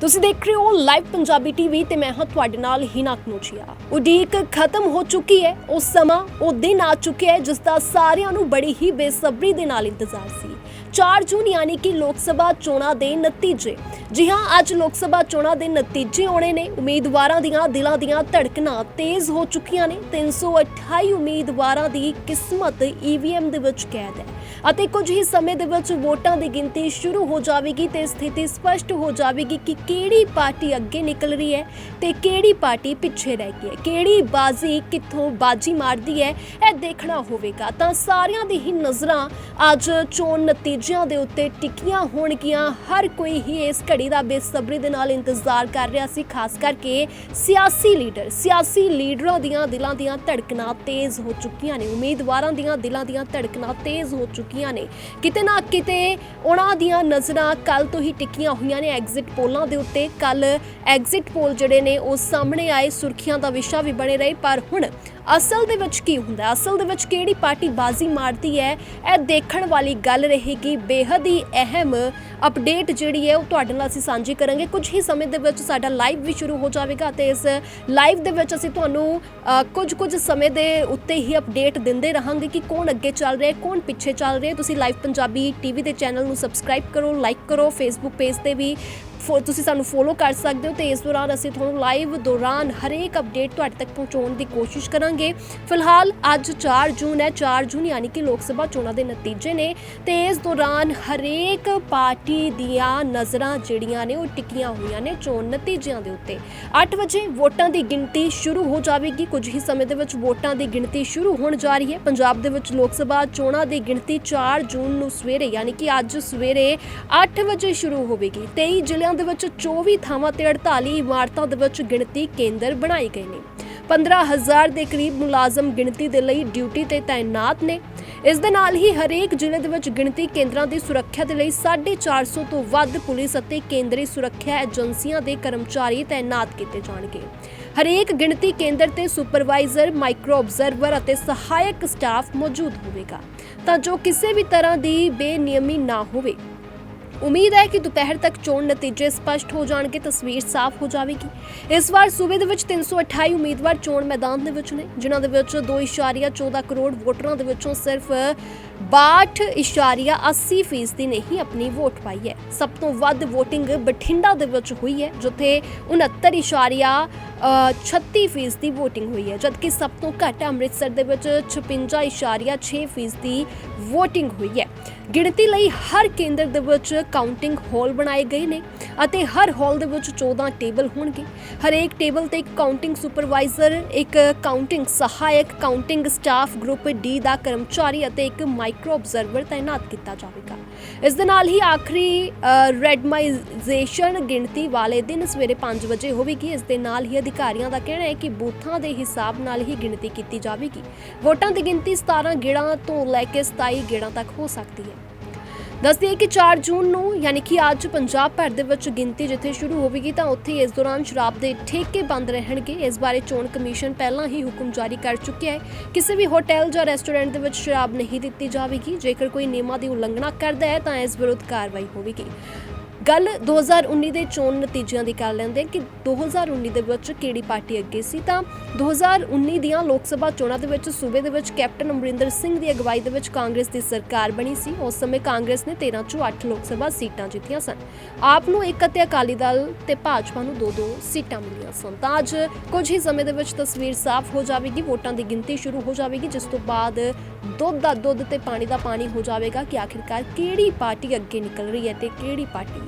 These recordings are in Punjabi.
ਤੁਸੀਂ ਦੇਖ ਰਹੇ ਹੋ ਲਾਈਵ ਪੰਜਾਬੀ ਟੀਵੀ ਤੇ ਮੈਂ ਹਾਂ ਤੁਹਾਡੇ ਨਾਲ ਹਿਨਾ ਕਨੋਚੀਆ। ਉਡੀਕ ਖਤਮ ਹੋ ਚੁੱਕੀ ਹੈ, ਉਹ ਸਮਾਂ, ਉਹ ਦਿਨ ਆ ਚੁੱਕਿਆ ਹੈ, ਜਿਸ ਦਾ ਸਾਰਿਆਂ ਨੂੰ ਬੜੀ ਹੀ ਬੇਸਬਰੀ ਦੇ ਨਾਲ ਇੰਤਜ਼ਾਰ ਸੀ। 4 ਜੂਨ ਯਾਨੀ ਕਿ ਲੋਕ ਸਭਾ ਚੋਣਾਂ ਦੇ ਨਤੀਜੇ। ਜੀ ਹਾਂ, ਅੱਜ ਲੋਕ ਸਭਾ ਚੋਣਾਂ ਦੇ ਨਤੀਜੇ ਆਉਣੇ ਨੇ। ਉਮੀਦਵਾਰਾਂ ਦੀਆਂ ਦਿਲਾਂ ਦੀਆਂ ਧੜਕਣਾਂ ਤੇਜ਼ ਹੋ ਚੁੱਕੀਆਂ ਨੇ। 328 ਉਮੀਦਵਾਰਾਂ ਦੀ ਕਿਸਮਤ ਈਵੀਐਮ ਦੇ ਵਿੱਚ ਕੈਦ ਹੈ। ਅਤੇ ਕੁਝ ਹੀ ਸਮੇਂ ਦੇ ਵਿੱਚ ਵੋਟਾਂ ਦੀ ਗਿਣਤੀ ਸ਼ੁਰੂ ਹੋ ਜਾਵੇਗੀ ਤੇ ਸਥਿਤੀ ਸਪਸ਼ਟ ਹੋ ਜਾਵੇਗੀ ਕਿ ਕਿਹੜੀ ਪਾਰਟੀ ਅੱਗੇ ਨਿਕਲ ਰਹੀ ਹੈ ਤੇ ਕਿਹੜੀ ਪਾਰਟੀ ਪਿੱਛੇ ਰਹਿ ਗਈ ਹੈ। ਕਿਹੜੀ ਬਾਜ਼ੀ ਕਿੱਥੋਂ ਬਾਜੀ ਮਾਰਦੀ ਹੈ, ਇਹ ਦੇਖਣਾ ਹੋਵੇਗਾ। ਤਾਂ ਸਾਰਿਆਂ ਦੀ ਹੀ ਨਜ਼ਰਾਂ ਅੱਜ ਚੋਣ ਨਤੀਜਿਆਂ ਦੇ ਉੱਤੇ ਟਿਕੀਆਂ ਹੋਣਗੀਆਂ। ਹਰ ਕੋਈ ਹੀ ਇਸ ਘੜੀ ਦਾ ਬੇਸਬਰੀ ਦੇ ਨਾਲ ਇੰਤਜ਼ਾਰ ਕਰ ਰਿਹਾ ਸੀ, ਖਾਸ ਕਰਕੇ ਸਿਆਸੀ ਲੀਡਰ। ਸਿਆਸੀ ਲੀਡਰਾਂ ਦੀਆਂ ਦਿਲਾਂ ਦੀਆਂ ਧੜਕਣਾਂ ਤੇਜ਼ ਹੋ ਚੁੱਕੀਆਂ ਨੇ। ਉਮੀਦਵਾਰਾਂ ਦੀਆਂ ਦਿਲਾਂ ਦੀਆਂ ਧੜਕਣਾਂ ਤੇਜ਼ ਹੋ ਚੁੱਕੀਆਂ ਚੁੱਕੀਆਂ ਨੇ। ਕਿਤੇ ਨਾ ਕਿਤੇ ਉਹਨਾਂ ਦੀਆਂ ਨਜ਼ਰਾਂ ਕੱਲ ਤੋਂ ਹੀ ਟਿੱਕੀਆਂ ਹੋਈਆਂ ਨੇ ਐਗਜ਼ਿਟ ਪੋਲਾਂ ਦੇ ਉੱਤੇ। ਕੱਲ ਐਗਜ਼ਿਟ ਪੋਲ ਜਿਹੜੇ ਨੇ, ਉਹ ਸਾਹਮਣੇ ਆਏ, ਸੁਰਖੀਆਂ ਦਾ ਵਿਸ਼ਾ ਵੀ ਬਣੇ ਰਹੇ। ਪਰ ਹੁਣ ਅਸਲ ਦੇ ਵਿੱਚ ਕੀ ਹੁੰਦਾ? ਅਸਲ ਦੇ ਵਿੱਚ ਕਿਹੜੀ ਪਾਰਟੀ ਬਾਜ਼ੀ ਮਾਰਦੀ ਹੈ? ਇਹ ਦੇਖਣ ਵਾਲੀ ਗੱਲ ਰਹੇਗੀ। ਬੇहद ਹੀ ਅਹਿਮ ਅਪਡੇਟ ਜਿਹੜੀ ਹੈ, ਉਹ ਤੁਹਾਡੇ ਨਾਲ ਅਸੀਂ ਸਾਂਝੀ ਕਰਾਂਗੇ। ਕੁਝ ਹੀ ਸਮੇਂ ਦੇ ਵਿੱਚ ਸਾਡਾ ਲਾਈਵ ਵੀ ਸ਼ੁਰੂ ਹੋ ਜਾਵੇਗਾ ਤੇ ਇਸ ਲਾਈਵ ਦੇ ਵਿੱਚ ਅਸੀਂ ਤੁਹਾਨੂੰ ਕੁਝ ਕੁਝ ਸਮੇਂ ਦੇ ਉੱਤੇ ਹੀ ਅਪਡੇਟ ਦਿੰਦੇ ਰਹਾਂਗੇ ਕਿ ਕੌਣ ਅੱਗੇ ਚੱਲ ਰਿਹਾ ਹੈ, ਕੌਣ ਪਿੱਛੇ ਚੱਲ ਰਿਹਾ ਹੈ ਤੁਸੀਂ ਲਾਈਵ ਪੰਜਾਬੀ ਟੀਵੀ ਦੇ ਚੈਨਲ ਨੂੰ ਸਬਸਕ੍ਰਾਈਬ ਕਰੋ ਲਾਈਕ ਕਰੋ ਫੇਸਬੁੱਕ ਪੇਜ ਤੇ ਵੀ ਤੁਸੀਂ ਸਾਨੂੰ ਫੋਲੋ ਕਰ ਸਕਦੇ ਹੋ ਤੇ ਇਸ ਦੌਰਾਨ ਅਸੀਂ ਤੁਹਾਨੂੰ ਲਾਈਵ ਦੌਰਾਨ ਹਰੇਕ ਅਪਡੇਟ ਤੁਹਾਡੇ ਤੱਕ ਪਹੁੰਚਾਉਣ ਦੀ ਕੋਸ਼ਿਸ਼ ਕਰਾਂਗੇ। ਫਿਲਹਾਲ ਅੱਜ 4 ਜੂਨ ਹੈ 4 ਜੂਨ ਯਾਨੀ ਕਿ ਲੋਕ ਸਭਾ ਚੋਣਾਂ ਦੇ ਨਤੀਜੇ ਨੇ ਤੇ ਇਸ ਦੌਰਾਨ ਹਰੇਕ ਪਾਰਟੀ ਦੀਆਂ ਨਜ਼ਰਾਂ ਜਿਹੜੀਆਂ ਨੇ ਉਹ ਟਿਕੀਆਂ ਹੋਈਆਂ ਨੇ ਚੋਣ ਨਤੀਜਿਆਂ ਦੇ ਉੱਤੇ। 8 ਵਜੇ ਵੋਟਾਂ ਦੀ ਗਿਣਤੀ ਸ਼ੁਰੂ ਹੋ ਜਾਵੇਗੀ। ਕੁਝ ਹੀ ਸਮੇਂ ਦੇ ਵਿੱਚ ਵੋਟਾਂ ਦੀ ਗਿਣਤੀ ਸ਼ੁਰੂ ਹੋਣ ਜਾ ਰਹੀ ਹੈ। ਪੰਜਾਬ ਦੇ ਵਿੱਚ ਲੋਕ ਸਭਾ ਚੋਣਾਂ ਦੀ ਗਿਣਤੀ 4 ਜੂਨ ਨੂੰ ਸਵੇਰੇ ਯਾਨੀ ਕਿ ਅੱਜ ਸਵੇਰੇ 8 ਵਜੇ ਸ਼ੁਰੂ ਹੋਵੇਗੀ। 23 ਜ਼ਿਲ੍ਹਿਆਂ ਦੇ ਵਿੱਚ 24 ਥਾਵਾਂ ਤੇ 48 ਇਮਾਰਤਾਂ ਦੇ ਵਿੱਚ ਗਿਣਤੀ ਕੇਂਦਰ ਬਣਾਏ ਗਏ ਨੇ। 15000 ਦੇ ਕਰੀਬ ਮੁਲਾਜ਼ਮ ਗਿਣਤੀ ਦੇ ਲਈ ਡਿਊਟੀ ਤੇ ਤਾਇਨਾਤ ਨੇ। ਇਸ ਦੇ ਨਾਲ ਹੀ ਹਰੇਕ ਜ਼ਿਲ੍ਹੇ ਦੇ ਵਿੱਚ ਗਿਣਤੀ ਕੇਂਦਰਾਂ ਦੀ ਸੁਰੱਖਿਆ ਦੇ ਲਈ 450 ਤੋਂ ਵੱਧ ਪੁਲਿਸ ਅਤੇ ਕੇਂਦਰੀ ਸੁਰੱਖਿਆ ਏਜੰਸੀਆਂ ਦੇ ਕਰਮਚਾਰੀ ਤਾਇਨਾਤ ਕੀਤੇ ਜਾਣਗੇ। ਹਰੇਕ ਗਿਣਤੀ ਕੇਂਦਰ ਤੇ ਸੁਪਰਵਾਈਜ਼ਰ, ਮਾਈਕਰੋ ਆਬਜ਼ਰਵਰ ਅਤੇ ਸਹਾਇਕ ਸਟਾਫ ਮੌਜੂਦ ਹੋਵੇਗਾ। ਤਾਂ ਜੋ ਕਿਸੇ ਵੀ ਤਰ੍ਹਾਂ ਦੀ ਬੇਨਿਯਮੀ ਨਾ ਹੋਵੇ ਉਮੀਦ ਹੈ ਕਿ ਦੁਪਹਿਰ ਤੱਕ ਚੋਣ ਨਤੀਜੇ ਸਪਸ਼ਟ ਹੋ ਜਾਣਗੇ, ਤਸਵੀਰ ਸਾਫ਼ ਹੋ ਜਾਵੇਗੀ। ਇਸ ਵਾਰ ਸੂਬੇ ਦੇ ਵਿੱਚ 328 ਉਮੀਦਵਾਰ ਚੋਣ ਮੈਦਾਨ ਦੇ ਵਿੱਚ ਨੇ, ਜਿਨ੍ਹਾਂ ਦੇ ਵਿੱਚ 2.14 ਕਰੋੜ ਵੋਟਰਾਂ ਦੇ ਵਿੱਚੋਂ ਸਿਰਫ 62.80% ਫੀਸਦੀ ਨੇ ਹੀ ਆਪਣੀ ਵੋਟ ਪਾਈ ਹੈ। ਸਭ ਤੋਂ ਵੱਧ VOTING ਬਠਿੰਡਾ ਦੇ ਵਿੱਚ ਹੋਈ ਹੈ, ਜਿੱਥੇ 69.36 ਫੀਸਦੀ VOTING ਹੋਈ ਹੈ, ਜਦਕਿ ਸਭ ਤੋਂ ਘੱਟ ਅੰਮ੍ਰਿਤਸਰ ਦੇ ਵਿੱਚ 56.6 ਫੀਸਦੀ VOTING ਹੋਈ ਹੈ। ਗਿਣਤੀ ਲਈ ਹਰ ਕੇਂਦਰ ਦੇ ਵਿੱਚ ਕਾਊਂਟਿੰਗ ਹਾਲ ਬਣਾਏ ਗਏ ਨੇ ਅਤੇ ਹਰ ਹਾਲ ਦੇ ਵਿੱਚ 14 ਟੇਬਲ ਹੋਣਗੇ। ਹਰੇਕ ਟੇਬਲ ਤੇ ਇੱਕ ਕਾਊਂਟਿੰਗ ਸੁਪਰਵਾਈਜ਼ਰ, ਇੱਕ ਕਾਊਂਟਿੰਗ ਸਹਾਇਕ, ਕਾਊਂਟਿੰਗ ਸਟਾਫ ਗਰੁੱਪ ਡੀ ਦਾ ਕਰਮਚਾਰੀ ਅਤੇ ਇੱਕ ਮਾਈਕਰੋ ਆਬਜ਼ਰਵਰ ਤਾਇਨਾਤ ਕੀਤਾ ਜਾਵੇਗਾ ਇਸ ਦੇ ਨਾਲ ਹੀ ਆਖਰੀ ਰੈਡਮਾਈਜੇਸ਼ਨ ਗਿਣਤੀ ਵਾਲੇ ਦਿਨ ਸਵੇਰੇ 5 ਵਜੇ ਹੋਵੇਗੀ ਇਸ ਦੇ ਨਾਲ ਹੀ ਅਧਿਕਾਰੀਆਂ ਦਾ ਕਹਿਣਾ ਹੈ ਕਿ ਬੂਥਾਂ ਦੇ ਹਿਸਾਬ ਨਾਲ ਹੀ ਗਿਣਤੀ ਕੀਤੀ ਜਾਵੇਗੀ ਵੋਟਾਂ ਦੀ ਗਿਣਤੀ 17 ਗੇੜਾਂ ਤੋਂ ਲੈ ਕੇ 27 ਗੇੜਾਂ ਤੱਕ ਹੋ ਸਕਦੀ ਹੈ ਦੱਸਦੀ ਕਿ 4 ਜੂਨ ਨੂੰ, ਯਾਨੀ ਕਿ ਅੱਜ ਪੰਜਾਬ ਭਰ ਦੇ ਵਿੱਚ ਗਿਣਤੀ ਜਿੱਥੇ ਸ਼ੁਰੂ ਹੋਵੇਗੀ ਤਾਂ ਉੱਥੇ ਇਸ ਦੌਰਾਨ ਸ਼ਰਾਬ ਦੇ ਠੇਕੇ ਬੰਦ ਰਹਿਣਗੇ। ਇਸ ਬਾਰੇ ਚੋਣ ਕਮਿਸ਼ਨ ਪਹਿਲਾਂ ਹੀ ਹੁਕਮ ਜਾਰੀ ਕਰ ਚੁੱਕਿਆ ਹੈ। ਕਿਸੇ ਵੀ ਹੋਟਲ ਜਾਂ ਰੈਸਟੋਰੈਂਟ ਦੇ ਵਿੱਚ ਸ਼ਰਾਬ ਨਹੀਂ ਦਿੱਤੀ ਜਾਵੇਗੀ। ਜੇਕਰ ਕੋਈ ਨਿਯਮਾਂ ਦੀ ਉਲੰਘਣਾ ਕਰਦਾ ਹੈ ਤਾਂ ਇਸ ਵਿਰੁੱਧ ਕਾਰਵਾਈ ਹੋਵੇਗੀ। ਗੱਲ 2019 ਦੇ ਚੋਣ ਨਤੀਜਿਆਂ ਦੀ ਕਰ ਲੈਂਦੇ ਹਾਂ ਕਿ 2019 ਦੇ ਵਿੱਚ ਕਿਹੜੀ ਪਾਰਟੀ ਅੱਗੇ ਸੀ? ਤਾਂ 2019 ਦੀਆਂ ਲੋਕ ਸਭਾ ਚੋਣਾਂ ਦੇ ਵਿੱਚ ਸੂਬੇ ਦੇ ਵਿੱਚ ਕੈਪਟਨ ਅਮਰਿੰਦਰ ਸਿੰਘ ਦੀ ਅਗਵਾਈ ਦੇ ਵਿੱਚ ਕਾਂਗਰਸ ਦੀ ਸਰਕਾਰ ਬਣੀ ਸੀ। ਉਸ ਸਮੇਂ ਕਾਂਗਰਸ ਨੇ 13 ਚੋਂ 8 ਲੋਕ ਸਭਾ ਸੀਟਾਂ ਜਿੱਤੀਆਂ ਸਨ। ਆਪ ਨੂੰ ਇੱਕ ਅਤੇ ਅਕਾਲੀ ਦਲ ਤੇ ਭਾਜਪਾ ਨੂੰ ਦੋ ਦੋ ਸੀਟਾਂ ਮਿਲੀਆਂ ਸਨ। ਤਾਂ ਅੱਜ ਕੁਝ ਹੀ ਸਮੇਂ ਦੇ ਵਿੱਚ ਤਸਵੀਰ ਸਾਫ਼ ਹੋ ਜਾਵੇਗੀ, ਵੋਟਾਂ ਦੀ ਗਿਣਤੀ ਸ਼ੁਰੂ ਹੋ ਜਾਵੇਗੀ, ਜਿਸ ਤੋਂ ਬਾਅਦ ਦੁੱਧ ਦਾ ਦੁੱਧ ਤੇ ਪਾਣੀ ਦਾ ਪਾਣੀ ਹੋ ਜਾਵੇਗਾ ਕਿ ਆਖਿਰਕਾਰ ਕਿਹੜੀ ਪਾਰਟੀ ਅੱਗੇ ਨਿਕਲ ਰਹੀ ਹੈ ਤੇ ਕਿਹੜੀ ਪਾਰਟੀ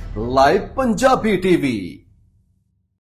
ਲਾਈਵ ਪੰਜਾਬੀ ਟੀਵੀ